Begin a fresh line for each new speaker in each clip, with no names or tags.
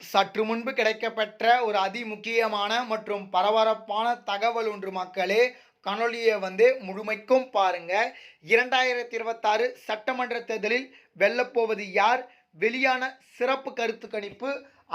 சற்று முன்பு கிடைக்கப்பெற்ற ஒரு அதிமுக்கியமான மற்றும் பரபரப்பான தகவல் ஒன்று மக்களே. கனொலியை வந்து முழுமைக்கும் பாருங்க. இரண்டாயிரத்தி இருபத்தாறு சட்டமன்ற தேர்தலில் வெல்லப்போவது யார்? வெளியான சிறப்பு கருத்து கணிப்பு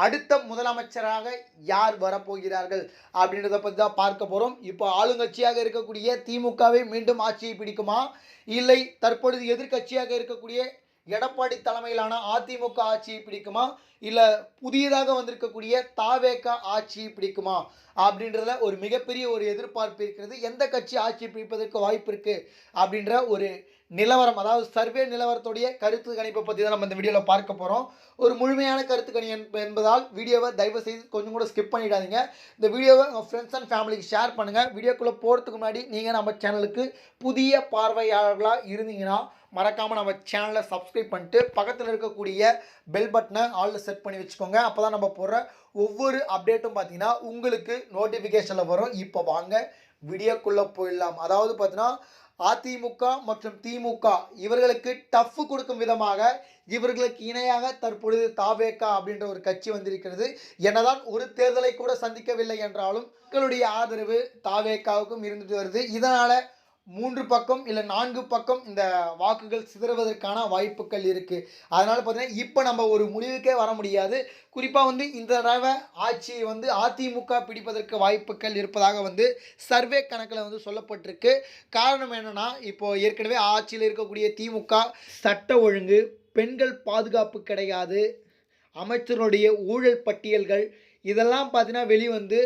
அடுத்த முதலமைச்சராக யார் வரப்போகிறார்கள்? அப்படின்றத பற்றி தான் பார்க்க போகிறோம் இப்போ ஆளுங்கட்சியாக இருக்கக்கூடிய திமுகவை மீண்டும் ஆட்சியை பிடிக்குமா? இல்லை தற்பொழுது எதிர்க்கட்சியாக இருக்கக்கூடிய எடப்பாடி தலைமையிலான அதிமுக ஆட்சியை பிடிக்குமா? இல்லை புதியதாக வந்திருக்கக்கூடிய தாவேக ஆட்சியை பிடிக்குமா? அப்படின்றதுல ஒரு மிகப்பெரிய ஒரு எதிர்பார்ப்பு இருக்கிறது. எந்த கட்சி ஆட்சி பிடிப்பதற்கு வாய்ப்பு இருக்குது அப்படின்ற ஒரு நிலவரம் அதாவது சர்வே நிலவரத்துடைய கருத்து கணிப்பை பற்றி தான் நம்ம இந்த வீடியோவில் பார்க்க போகிறோம் ஒரு முழுமையான கருத்து கணி என்பதால் வீடியோவை தயவு செய்து கொஞ்சம் கூட ஸ்கிப் பண்ணிடாதீங்க. இந்த வீடியோவை உங்கள் ஃப்ரெண்ட்ஸ் அண்ட் ஃபேமிலிக்கு ஷேர் பண்ணுங்கள் வீடியோக்குள்ளே போகிறதுக்கு முன்னாடி நீங்கள் நம்ம சேனலுக்கு புதிய பார்வையாளர்களாக இருந்தீங்கன்னா மறக்காமல் நம்ம சேனலை சப்ஸ்கிரைப் பண்ணிட்டு பக்கத்தில் இருக்கக்கூடிய பெல் பட்டனை ஆளில் செட் பண்ணி வச்சுக்கோங்க. அப்போ தான் நம்ம போடுற ஒவ்வொரு அப்டேட்டும் பார்த்தீங்கன்னா உங்களுக்கு நோட்டிஃபிகேஷனில் வரும். இப்போ வாங்க வீடியோக்குள்ளே போயிடலாம். அதாவது பார்த்தீங்கன்னா அதிமுக மற்றும் திமுக இவர்களுக்கு டஃப் கொடுக்கும் விதமாக இவர்களுக்கு இணையாக தற்பொழுது தாவேகா அப்படின்ற ஒரு கட்சி வந்திருக்கிறது. என்னதான் ஒரு தேர்தலை கூட சந்திக்கவில்லை என்றாலும் மக்களுடைய ஆதரவு தாவேகாவுக்கும் இருந்துட்டு வருது. இதனால் மூன்று பக்கம் இல்லை நான்கு பக்கம் இந்த வாக்குகள் சிதறுவதற்கான வாய்ப்புகள் இருக்குது அதனால் பார்த்தீங்கன்னா இப்போ நம்ம ஒரு முடிவுக்கே வர முடியாது. குறிப்பாக வந்து இந்த தடவை ஆட்சியை வந்து அதிமுக பிடிப்பதற்கு வாய்ப்புகள் இருப்பதாக வந்து சர்வே கணக்கில் வந்து சொல்லப்பட்டிருக்கு. காரணம் என்னென்னா இப்போது ஏற்கனவே ஆட்சியில் இருக்கக்கூடிய திமுக சட்ட ஒழுங்கு பெண்கள் பாதுகாப்பு கிடையாது அமைச்சருடைய ஊழல் பட்டியல்கள் இதெல்லாம் பார்த்தீங்கன்னா வெளிவந்து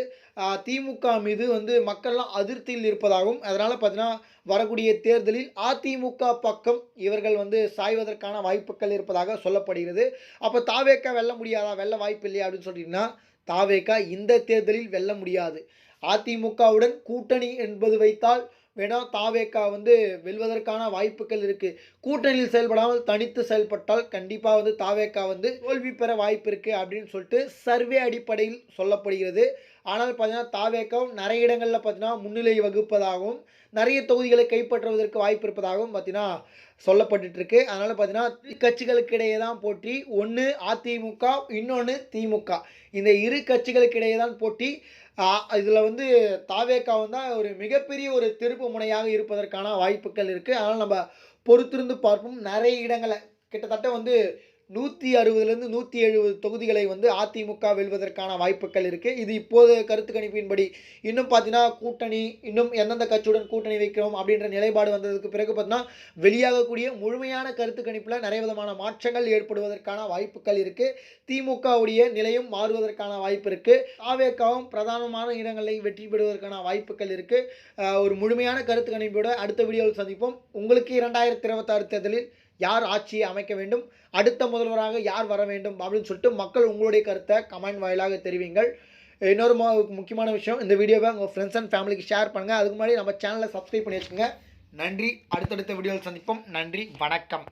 திமுக மீது வந்து மக்கள்லாம் அதிருப்தியில் இருப்பதாகவும் அதனால் பார்த்தீங்கன்னா வரக்கூடிய தேர்தலில் அதிமுக பக்கம் இவர்கள் வந்து சாய்வதற்கான வாய்ப்புகள் இருப்பதாக சொல்லப்படுகிறது. அப்போ தாவேக்கா வெல்ல முடியாதா? வெல்ல வாய்ப்பு இல்லையா? அப்படின்னு சொல்லிட்டீங்கன்னா தாவேக்கா இந்த தேர்தலில் வெல்ல முடியாது. அதிமுகவுடன் கூட்டணி என்பது வைத்தால் வேணா தாவேக்கா வந்து வெல்வதற்கான வாய்ப்புகள் இருக்குது கூட்டணியில் செயல்படாமல் தனித்து செயல்பட்டால் கண்டிப்பாக வந்து தாவேக்கா வந்து தோல்வி பெற வாய்ப்பு இருக்குது அப்படின்னு சொல்லிட்டு சர்வே அடிப்படையில் சொல்லப்படுகிறது. ஆனால் பார்த்தீங்கன்னா தாவேக்கம் நிறைய இடங்களில் பார்த்தீங்கன்னா முன்னிலை வகுப்பதாகவும் நிறைய தொகுதிகளை கைப்பற்றுவதற்கு வாய்ப்பு இருப்பதாகவும் பார்த்தீங்கன்னா சொல்லப்பட்டுட்டு இருக்கு அதனால் பார்த்தீங்கன்னா கட்சிகளுக்கு இடையே தான் போட்டி. ஒன்று அதிமுக இன்னொன்று திமுக. இந்த இரு கட்சிகளுக்கு இடையே தான் போட்டி. இதில் வந்து தாவேக்காவும் தான் ஒரு மிகப்பெரிய ஒரு திருப்பு முனையாக இருப்பதற்கான வாய்ப்புகள் இருக்குது அதனால் நம்ம பொறுத்திருந்து பார்ப்போம். நிறைய இடங்களை கிட்டத்தட்ட வந்து நூற்றி அறுபதுலேருந்து நூற்றி எழுபது தொகுதிகளை வந்து அதிமுக வெல்வதற்கான வாய்ப்புகள் இருக்குது இது இப்போது கருத்து கணிப்பின்படி இன்னும் பார்த்தீங்கன்னா கூட்டணி இன்னும் எந்தெந்த கட்சியுடன் கூட்டணி வைக்கிறோம் அப்படின்ற நிலைப்பாடு வந்ததுக்கு பிறகு பார்த்தீங்கன்னா வெளியாகக்கூடிய முழுமையான கருத்து கணிப்பில் நிறைய விதமான மாற்றங்கள் ஏற்படுவதற்கான வாய்ப்புகள் இருக்குது திமுகவுடைய நிலையும் மாறுவதற்கான வாய்ப்பு இருக்குது ஆவேக்காவும் பிரதானமான இடங்களில் வெற்றி பெறுவதற்கான வாய்ப்புகள் இருக்குது ஒரு முழுமையான கருத்து கணிப்போட அடுத்த வீடியோவில் சந்திப்போம். உங்களுக்கு இரண்டாயிரத்தி இருபத்தாறு தேர்தலில் யார் ஆட்சியை அமைக்க வேண்டும்? அடுத்த முதல்வராக யார் வர வேண்டும்? அப்படின்னு சொல்லிட்டு மக்கள் உங்களுடைய கருத்தை கமெண்ட் வாயிலாக தெரிவிங்கள். இன்னொரு முக்கியமான விஷயம் இந்த வீடியோவை உங்கள் ஃப்ரெண்ட்ஸ் அண்ட் ஃபேமிலிக்கு ஷேர் பண்ணுங்கள் அதுக்கு முன்னாடி நம்ம சேனலை சப்ஸ்கிரைப் பண்ணி வச்சுக்கோங்க. நன்றி. அடுத்தடுத்த வீடியோவில் சந்திப்போம். நன்றி. வணக்கம்.